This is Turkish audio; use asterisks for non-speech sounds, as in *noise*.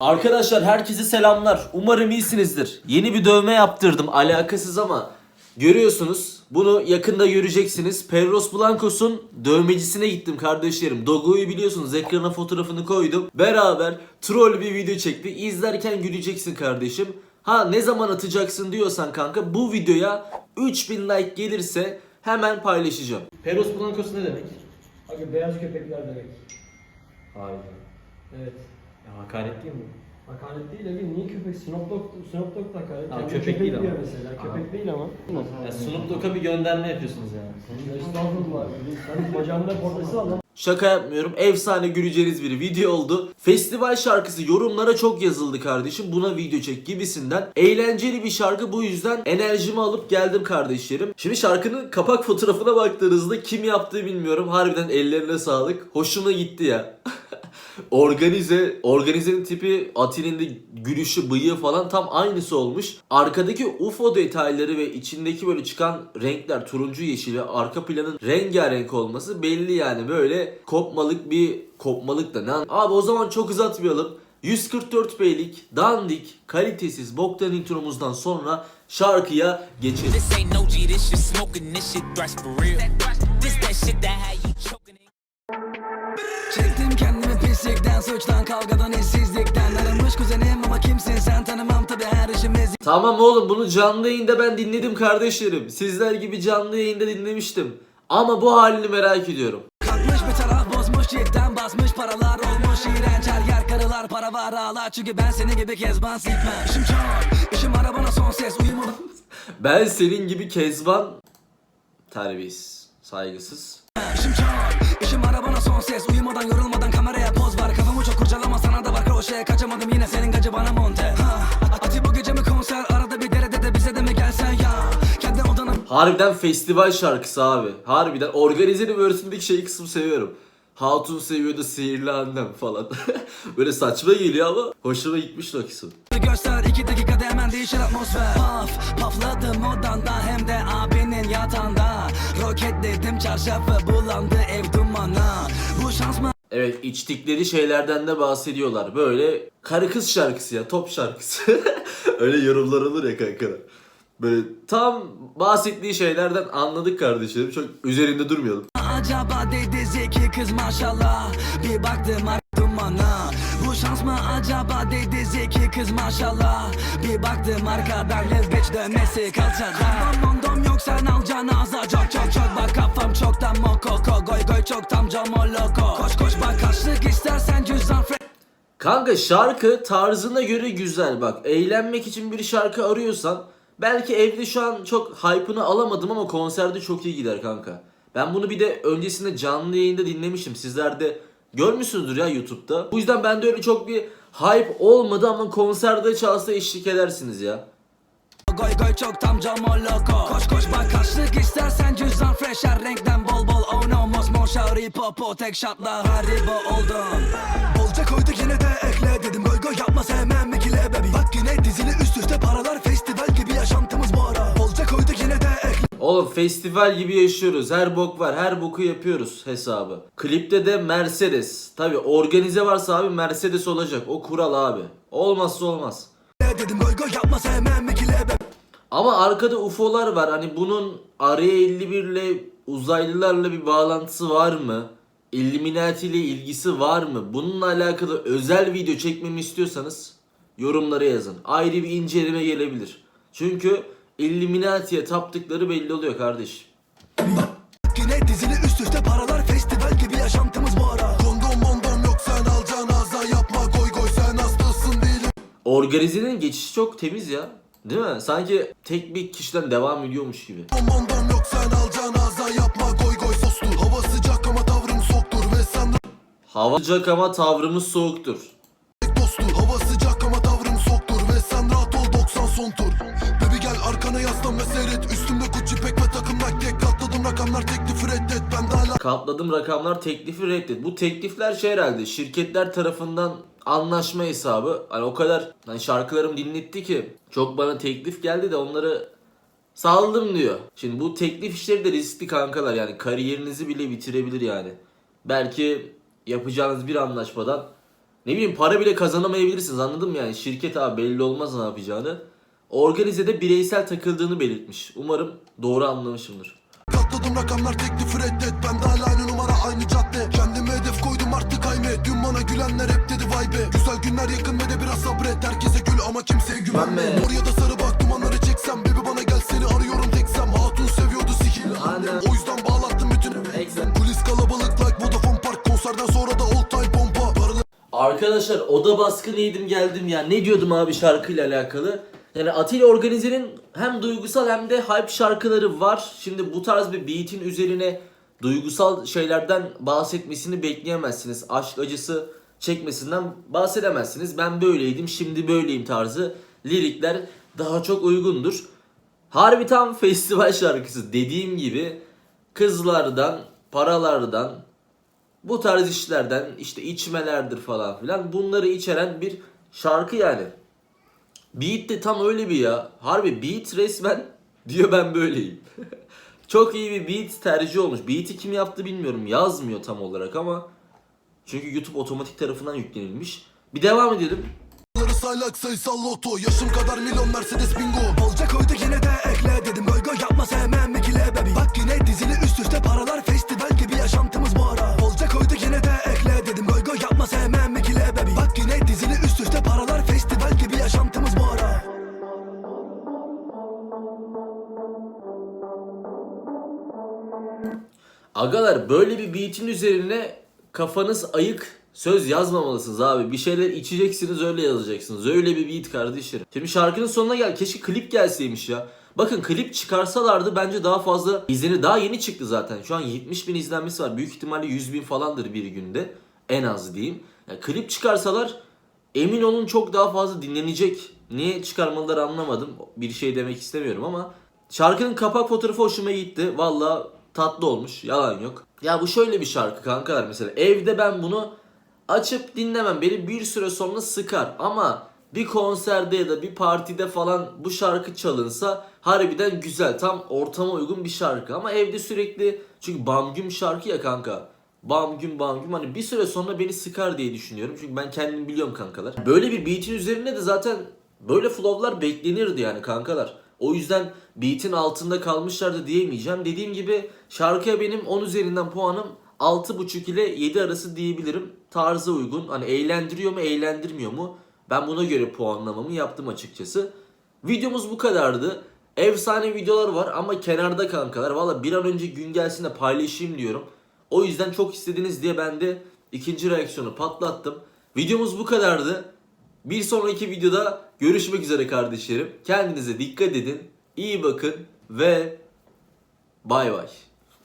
Arkadaşlar herkese selamlar. Umarım iyisinizdir. Yeni bir dövme yaptırdım alakasız ama görüyorsunuz. Bunu yakında göreceksiniz. Perros Blancos'un dövmecisine gittim kardeşlerim. Dogo'yu biliyorsunuz ekrana fotoğrafını koydum. Beraber troll bir video çektik. İzlerken güleceksin kardeşim. Ha ne zaman atacaksın diyorsan kanka bu videoya 3000 like gelirse hemen paylaşacağım. Perros Blancos ne demek? Abi beyaz köpekler demek. Harika. Evet. Ya hakaret değil mi? Hakaret değil abi. Niye köpek? Snoop Dogg, Snoop Dogg da hakaret. Ha, Kendi köpek değil diyor ama. mesela. Aha. Köpek değil ama. Ya Snoop Dogg'a bir gönderme yapıyorsunuz yani. Estağfurullah. Sen bacağında portası al lan. Şaka yapmıyorum. Efsane güleceğiniz bir video oldu. Festival şarkısı yorumlara çok yazıldı kardeşim. Buna video çek gibisinden. Eğlenceli bir şarkı bu yüzden enerjimi alıp geldim kardeşlerim. Şimdi şarkının kapak fotoğrafına baktığınızda kim yaptığı bilmiyorum. Harbiden ellerine sağlık. Hoşuma gitti ya. *laughs* Organize, organizenin tipi, Atin'in de gülüşü, bıyığı falan tam aynısı olmuş. Arkadaki UFO detayları ve içindeki böyle çıkan renkler turuncu yeşil ve arka planın rengarenk olması belli yani böyle kopmalık bir kopmalık da ne Abi o zaman çok uzatmayalım. 144 beylik, dandik, kalitesiz boktan intromuzdan sonra şarkıya geçelim. Pislikten, suçtan, kavgadan, işsizlikten Aramış kuzenim ama kimsin sen tanımam tabi her işimiz Tamam oğlum bunu canlı yayında ben dinledim kardeşlerim. Sizler gibi canlı yayında dinlemiştim. Ama bu halini merak ediyorum. Kalkmış bir taraf bozmuş cidden basmış paralar olmuş iğrenç her yer karılar para var ağlar Çünkü ben senin gibi kezban sikmem İşim çok, işim arabana son ses uyumadan Ben senin gibi kezban terbiyesiz, saygısız. İşim çok, işim arabana son ses Uyumadan yorulmadan kameraya kurcalama sana da var kroşeye Kaçamadım yine senin gacı bana monte ha. Ati bu gece mi konser arada bir derede de bize de mi gelsen ya Kendi odana Harbiden festival şarkısı abi. Harbiden organizenin versindeki şey kısmı seviyorum. Hatun seviyordu sihirli annem falan. *laughs* Böyle saçma geliyor ama hoşuma gitmiş o kısım. Göster iki dakikada hemen değişir atmosfer Paf, pafladım odanda hem de abinin yatağında Roketledim çarşafı bulandı ev dumana Bu şans mı Evet içtikleri şeylerden de bahsediyorlar. Böyle karı kız şarkısı ya top şarkısı. *laughs* Öyle yorumlar olur ya kanka. Böyle tam bahsettiği şeylerden anladık kardeşlerim. Çok üzerinde durmayalım. acaba dedi zeki kız maşallah Bir baktım şans mı acaba dedi zeki kız maşallah Bir baktım arkadan lezbeç dönmesi kalçada Dom dom yok sen alacaksın ağza çok çok çok Bak kafam çoktan mokoko Goy goy çok tam camoloko Koş koş bak kaçlık istersen cüzdan Kanka şarkı tarzına göre güzel bak. Eğlenmek için bir şarkı arıyorsan belki evde şu an çok hype'ını alamadım ama konserde çok iyi gider kanka. Ben bunu bir de öncesinde canlı yayında dinlemişim. Sizler de görmüşsünüzdür ya YouTube'da. Bu yüzden bende öyle çok bir hype olmadı ama konserde çalsa eşlik edersiniz ya. Goy goy çok tam camoloko Koş koş bak kaçlık istersen cüzdan fresh. Her renkten bol bol Oh no mosmor şauri popo tek şatla haribo oldum. Bolca koyduk yine de ekle dedim. Goy goy yapma sevmem ikile bebi Bak yine dizili üst üste paralar Oğlum festival gibi yaşıyoruz. Her bok var. Her boku yapıyoruz hesabı. Klipte de Mercedes. Tabi organize varsa abi Mercedes olacak. O kural abi. Olmazsa olmaz. dedim Goy goy yapma sevmem Ama arkada UFO'lar var. Hani bunun Araya 51 ile uzaylılarla bir bağlantısı var mı? Illuminati ile ilgisi var mı? Bununla alakalı özel video çekmemi istiyorsanız yorumlara yazın. Ayrı bir inceleme gelebilir. Çünkü Illuminati'ye taptıkları belli oluyor kardeş. Yine dizili üst üste paralar Festival gibi yaşantımız bu ara Kondom mondom yok sen alacaksın ağza yapma Goy goy sen hastasın değilim Organizenin geçişi çok temiz ya. Değil mi? Sanki tek bir kişiden devam ediyormuş gibi. Mondom yok sen alacaksın ağza yapma Goy goy sostur Hava sıcak ama tavrım soktur Ve sen Hava sıcak ama tavrımız soğuktur. dostur Hava sıcak ama tavrım soktur Ve sen rahat ol 90 son tur ve seyret Üstümde Gucci pek ve takım Nike Katladım rakamlar teklifi reddet Ben de hala Katladım rakamlar teklifi reddet. Bu teklifler şey herhalde şirketler tarafından anlaşma hesabı. Hani o kadar hani şarkılarım dinletti ki çok bana teklif geldi de onları saldım diyor. Şimdi bu teklif işleri de riskli kankalar yani kariyerinizi bile bitirebilir yani. Belki yapacağınız bir anlaşmadan ne bileyim para bile kazanamayabilirsiniz anladın mı yani şirket abi belli olmaz ne yapacağını. Organizede bireysel takıldığını belirtmiş. Umarım doğru anlamışımdır. Katladım rakamlar teklifi reddet Ben de hala aynı numara aynı cadde Kendime hedef koydum artık ayme Dün bana gülenler hep dedi vay be Güzel günler yakın ve de biraz sabret Herkese gül ama kimseye güvenme Güvenme. Oraya da sarı bak dumanları çeksem Baby bana gel seni arıyorum teksem Hatun seviyordu sikil Aynen. O yüzden bağlattım bütün Excellent. Kulis kalabalık like Vodafone Park Konserden sonra da old time pompa Paralı Arkadaşlar oda baskını yedim geldim ya. Ne diyordum abi şarkıyla alakalı? Yani Atilla Organize'nin hem duygusal hem de hype şarkıları var. Şimdi bu tarz bir beat'in üzerine duygusal şeylerden bahsetmesini bekleyemezsiniz. Aşk acısı çekmesinden bahsedemezsiniz. Ben böyleydim, şimdi böyleyim tarzı lirikler daha çok uygundur. Harbi tam *laughs* festival şarkısı dediğim gibi kızlardan, paralardan, bu tarz işlerden işte içmelerdir falan filan bunları içeren bir şarkı yani. Beat de tam öyle bir ya. Harbi beat resmen *laughs* diyor ben böyleyim. *laughs* Çok iyi bir beat tercih olmuş. Beat'i kim yaptı bilmiyorum. Yazmıyor tam olarak ama. Çünkü YouTube otomatik tarafından yüklenilmiş. Bir devam edelim. saylak sayısal loto Yaşım kadar milyon Mercedes bingo Bolca koyduk yine de ekle dedim goy yapma sevmem ikile bebi Agalar böyle bir beat'in üzerine kafanız ayık söz yazmamalısınız abi. Bir şeyler içeceksiniz öyle yazacaksınız. Öyle bir beat kardeşlerim. Şimdi şarkının sonuna gel. Keşke klip gelseymiş ya. Bakın klip çıkarsalardı bence daha fazla izlenir. Daha yeni çıktı zaten. Şu an 70 bin izlenmesi var. Büyük ihtimalle 100 bin falandır bir günde. En az diyeyim. Yani klip çıkarsalar emin olun çok daha fazla dinlenecek. Niye çıkarmaları anlamadım. Bir şey demek istemiyorum ama şarkının kapak fotoğrafı hoşuma gitti. Valla tatlı olmuş. Yalan yok. Ya bu şöyle bir şarkı kankalar mesela. Evde ben bunu açıp dinlemem. Beni bir süre sonra sıkar. Ama bir konserde ya da bir partide falan bu şarkı çalınsa harbiden güzel. Tam ortama uygun bir şarkı. Ama evde sürekli çünkü bam güm şarkı ya kanka. Bam güm bam hani bir süre sonra beni sıkar diye düşünüyorum. Çünkü ben kendim biliyorum kankalar. Böyle bir beat'in üzerine de zaten böyle flow'lar beklenirdi yani kankalar. O yüzden beat'in altında kalmışlardı diyemeyeceğim. Dediğim gibi şarkıya benim 10 üzerinden puanım 6.5 ile 7 arası diyebilirim. Tarza uygun. Hani eğlendiriyor mu eğlendirmiyor mu? Ben buna göre puanlamamı yaptım açıkçası. Videomuz bu kadardı. Efsane videolar var ama kenarda kankalar. Valla bir an önce gün gelsin de paylaşayım diyorum. O yüzden çok istediniz diye ben de ikinci reaksiyonu patlattım. Videomuz bu kadardı. Bir sonraki videoda görüşmek üzere kardeşlerim. Kendinize dikkat edin. iyi bakın ve bay bay.